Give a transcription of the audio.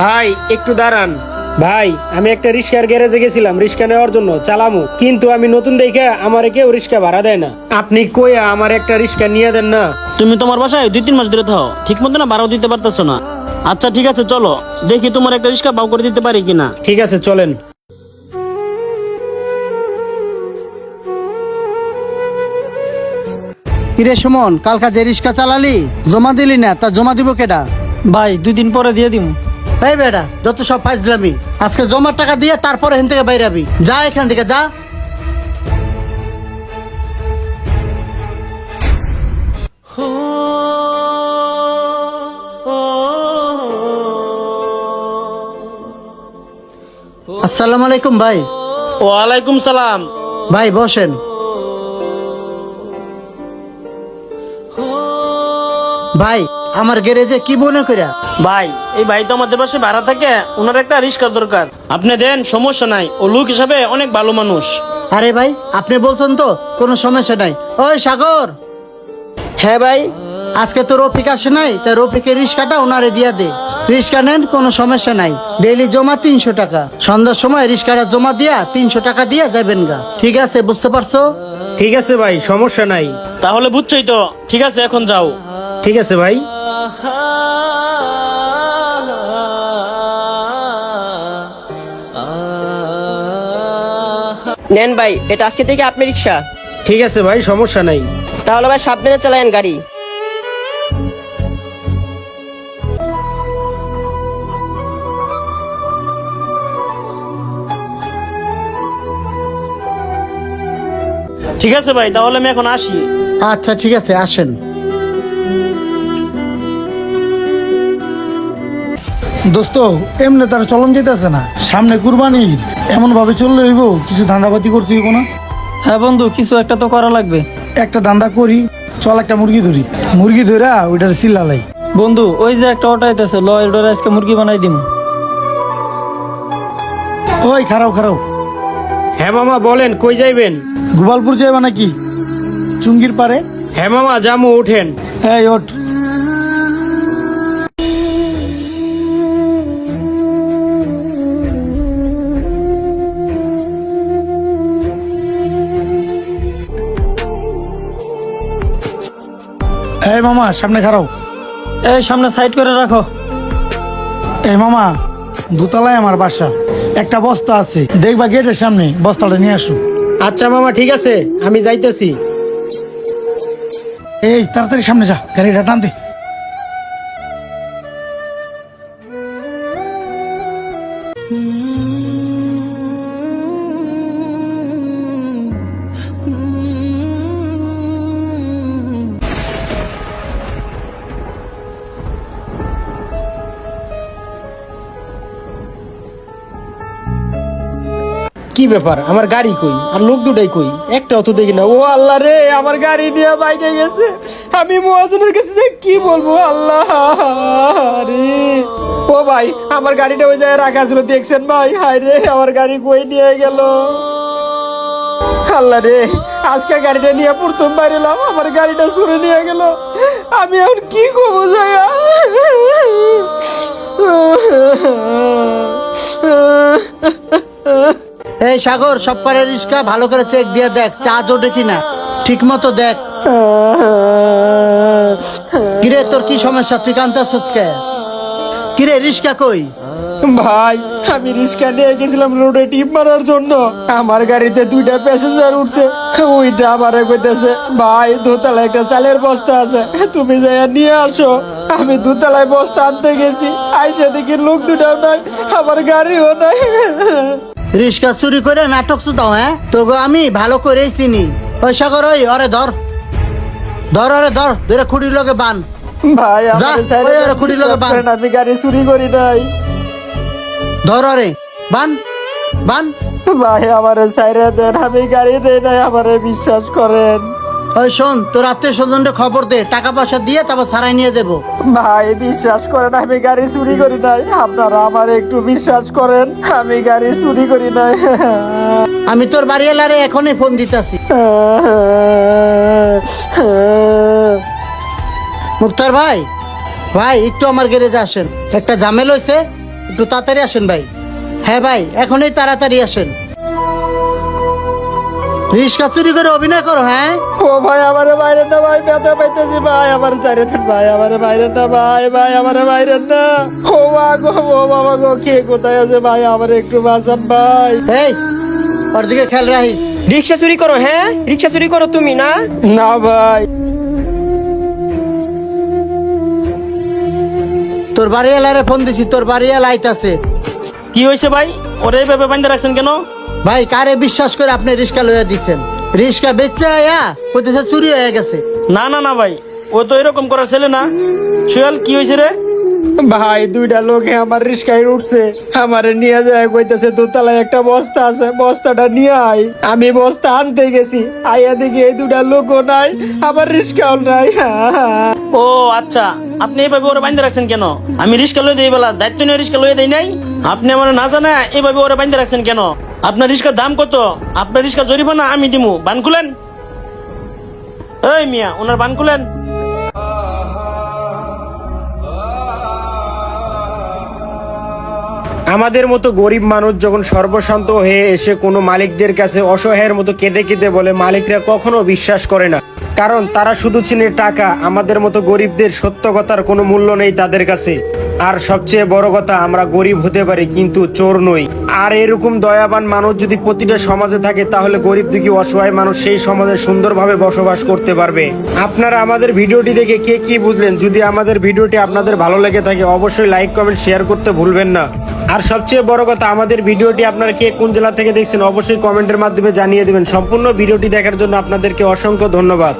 ভাই একটু দাঁড়ান। ভাই আমি একটা রিক্সার গ্যারেজে গেছিলাম রিক্সা নেওয়ার জন্য চালামু। কিন্তু আমি নতুন দেখে আমার কেউ রিক্সা ভাড়া দেয় না। আপনি কইয়া আমার একটা রিক্সা নিয়ে দেন না। তুমি তোমার বাসায় দুই তিন মাস ধরে থাও ঠিক মতো না ভাড়াও দিতে পারতেছো না। আচ্ছা ঠিক আছে চলো। দেখি তোমার একটা রিক্সা বাউ করে দিতে পারি কিনা। ঠিক আছে চলেন। কিরে সুমন কালকা যে রিক্সা চালালি? জমা দিলি না তা জমা দিব কেডা? ভাই দুই দিন পরে দিয়ে দিম। এই বেটা যত সব ফাইজলামি। আজকে জমার টাকা দিয়ে তারপরে এখান থেকে বাইরাবি যা এখান থেকে যা। আসসালামু আলাইকুম ভাই। ওয়ালাইকুম সালাম। ভাই বসেন। ভাই আমার গ্যারেজে কি মনে কইরা? ভাই এই ভাই তো আমাদের পাশে ভাড়া থাকে ওনার একটা রিক্সার দরকার। আপনি দেন সমস্যা নাই। ও লোক হিসাবে অনেক ভালো মানুষ। আরে ভাই আপনি বলছেন তো কোনো সমস্যা নাই। ওই সাগর। হ্যাঁ ভাই আজকে তো রফিক আসে নাই তা রফিকের রিক্সাটা ওনারে দিয়া দে। রিক্সা নেন কোনো সমস্যা নাই। ডেইলি জমা তিনশো টাকা। সন্ধ্যার সময় রিক্সাটা জমা দিয়া তিনশো টাকা দিয়া যাবেন গা। ঠিক আছে বুঝতে পারছ? ঠিক আছে ভাই সমস্যা নাই। তাহলে বুঝছোই তো। ঠিক আছে এখন যাও। ঠিক আছে ভাই। নেন ভাই এটা আজকে থেকে আপনি রিক্সা। ঠিক আছে ভাই সমস্যা নাই। তাহলে ভাই সাবধানে চালায়েন গাড়ি। ঠিক আছে ভাই তাহলে আমি এখন আসি। আচ্ছা ঠিক আছে আসেন। দোস্ত এমনি তার চলন যেতেছে না। সামনে কুরবানি ঈদ। এমন ভাবে চললে হইব কিছু ধান্দাবাতি করতে হইব না? হ্যাঁ বন্ধু কিছু একটা তো করা লাগবে। একটা ধান্দা করি চল একটা মুরগি ধরি। মুরগি ধরা ওইটার সিল্লালাই বন্ধু ওই যে একটা অটো আইতেছে লয় ডরে আজকে মুরগি বানাই দিম। ওই খারাও খারাও। হ্যাঁ মামা বলেন কই যাইবেন? গোপালপুর যাইবা নাকি? চুঙ্গির পারে হ্যাঁ মামা জামু উঠেন। এই ওঠ। এই মামা সামনে খারাও এই সামনে সাইড করে রাখো। এই মামা দুতলায় আমার বাসা। একটা বস্তা আছে। দেখবা গেটের সামনে বস্তাটা নিয়ে আসো। আচ্ছা মামা ঠিক আছে আমি যাইতেছি। এই তাড়াতাড়ি সামনে যা গাড়িটা টান দে। কি ব্যাপার? আমার গাড়ি কই? আর লোক দুটাই কই? একটা অত দেখি না। ও আল্লাহ রে, আমার গাড়ি নিয়ে বাইকে গেছে। আমি মহাজনের কাছে যে কি বলব আল্লাহ রে? ও ভাই, আমার গাড়িটা ওই জায়গায় রাখা ছিল, দেখছেন ভাই? হায় রে, আমার গাড়ি কই নিয়ে গেল? আল্লাহ রে, আজকে গাড়িটা নিয়ে প্রথম বাইরেলাম আমার গাড়িটা সরে নিয়ে গেল। আমি এখন কি করব জায়গা? এই সাগর, সব করে রিক্সা ভালো করে চেক দিয়ে দেখ, চা জোটে কিনা। ঠিক মতো দেখ। কিরে, তোর কি সমস্যা? তুই কান্তাস কে কিরে রিক্সা কই? ভাই, আমি রিক্সা নিয়ে গেছিলাম রোডে টিপ মারার জন্য। আমার গাড়িতে দুইটা প্যাসেঞ্জার উঠছে, ওইটা আমার কইতেছে, ভাই, দোতলায় একটা চালের বস্তা আছে, তুমি যাই নিয়ে আসো। আমি দোতলায় বস্তা আনতে গেছি, আইসা দেখি লোক দুটাও নাই, আমার গাড়িও নাই। রিক্সা চুরি করে নাটক শুধাও হ্যাঁ? তোকে আমি ভালো করেই চিনি। ওই সাগর ওই অরে ধর। ধর অরে ধর ধরে খুঁড়ির লগে বান। ভাই যা, আমার সাইডে ওই লগে বিশ্বাস করেন, আমি গাড়ি চুরি করি নাই। ধর অরে বান বান। ভাই আমার সাইরে দেন আমি গাড়ি নেই নাই আমারে বিশ্বাস করেন। ওই শোন তোর আত্মীয় স্বজনকে খবর দে টাকা পয়সা দিয়ে তারপর সারাই নিয়ে দেবো ভাই বিশ্বাস করেন আমি গাড়ি চুরি করি নাই। আপনারা আমার একটু বিশ্বাস করেন আমি গাড়ি চুরি করি নাই। আমি তোর বাড়ি এলারে এখনই ফোন দিতাছি। মুক্তার ভাই ভাই একটু আমার গ্যারেজে আসেন। একটা ঝামেল হয়েছে একটু তাড়াতাড়ি আসেন ভাই। হ্যাঁ ভাই এখনই তাড়াতাড়ি আসেন। রিক্সা চুরি করে অভিনয় করো হ্যাঁ? ও ভাই আমারে বাইরে না ভাই ব্যথা পাইতেছি ভাই আমার দেন ভাই আমারে বাইরে না ভাই ভাই আমারে বাইরে না। ও মা গো ও বাবা গো কে কোথায় আছে ভাই আমারে একটু বাঁচান ভাই। এই ওর দিকে খেয়াল রাখিস। রিক্সা চুরি করো হ্যাঁ? রিক্সা চুরি করো তুমি না? না ভাই। তোর বাড়িওয়ালারে ফোন দিছি তোর বাড়িওয়ালা আইতাছে। কি হয়েছে ভাই? ওরে এইভাবে বান্ধে রাখছেন কেন? ভাই কারে বিশ্বাস করে আপনি রিক্সা লইয়া দিছেন? রিক্সা বেচে আয়া কইতেছে চুরি হয়ে গেছে। না না না ভাই ও তো এরকম করা ছেলে না। সোহেল কি হয়েছে রে? ভাই দুইটা লোকে আমার রিস্কায় উঠছে। আমারে নিয়ে যায় কইতেছে দোতলায় একটা বস্তা আছে বস্তাটা নিয়ে আয়। আমি বস্তা আনতে গেছি। আইয়া দেখি এই দুটা লোকও নাই আমার রিস্কাও নাই। ও আচ্ছা। আপনি এইভাবে ওরে বান্ধে রাখছেন কেন? আমি রিস্কা লয়ে দিই বলা দায়িত্ব নিয়ে রিস্কা লয়ে দেই নাই? আপনি আমার না জানা এইভাবে ওরে বান্ধে রাখছেন কেন? আপনার রিস্কার দাম কত? আপনার রিস্কা জরিমানা আমি দিমু। বান খুলেন। এই মিয়া, ওনার বান খুলেন। আমাদের মতো গরিব মানুষ যখন সর্বশান্ত হয়ে এসে কোনো মালিকদের কাছে অসহায়ের মতো কেঁদে কেঁদে বলে, মালিকরা কখনো বিশ্বাস করে না। কারণ তারা শুধু চিনে টাকা, আমাদের মতো গরিবদের সত্য কথার কোনো মূল্য নেই তাদের কাছে। আর সবচেয়ে বড় কথা, আমরা গরিব হতে পারি, কিন্তু চোর নই। আর এরকম দয়াবান মানুষ যদি প্রতিটা সমাজে থাকে, তাহলে গরিব দুঃখী অসহায় মানুষ সেই সমাজে সুন্দরভাবে বসবাস করতে পারবে। আপনারা আমাদের ভিডিওটি দেখে কে কি বুঝলেন? যদি আমাদের ভিডিওটি আপনাদের ভালো লেগে থাকে, অবশ্যই লাইক, কমেন্ট, শেয়ার করতে ভুলবেন না। আর সবচেয়ে বড় কথা, আমাদের ভিডিওটি আপনারা কে কোন জেলা থেকে দেখছেন, অবশ্যই কমেন্টের মাধ্যমে জানিয়ে দেবেন। সম্পূর্ণ ভিডিওটি দেখার জন্য আপনাদেরকে অসংখ্য ধন্যবাদ।